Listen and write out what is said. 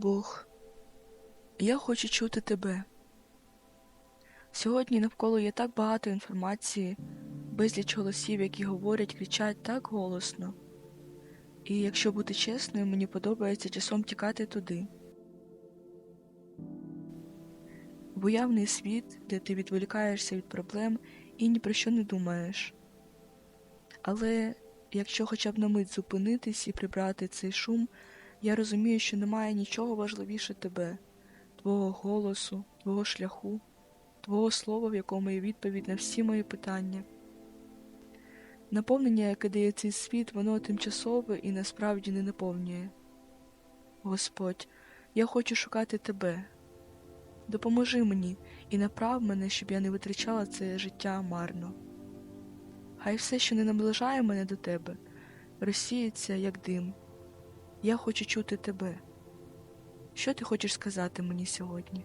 Бог, я хочу чути тебе. Сьогодні навколо є так багато інформації, безліч голосів, які говорять, кричать так голосно. І якщо бути чесною, мені подобається часом тікати туди. В уявний світ, де ти відволікаєшся від проблем і ні про що не думаєш. Але якщо хоча б на мить зупинитись і прибрати цей шум, я розумію, що немає нічого важливіше тебе, твого голосу, твого шляху, твого слова, в якому є відповідь на всі мої питання. Наповнення, яке дає цей світ, воно тимчасове і насправді не наповнює. Господь, я хочу шукати тебе. Допоможи мені і направ мене, щоб я не витрачала це життя марно. Хай все, що не наближає мене до тебе, розсіється, як дим. Я хочу чути тебе. Що ти хочеш сказати мені сьогодні?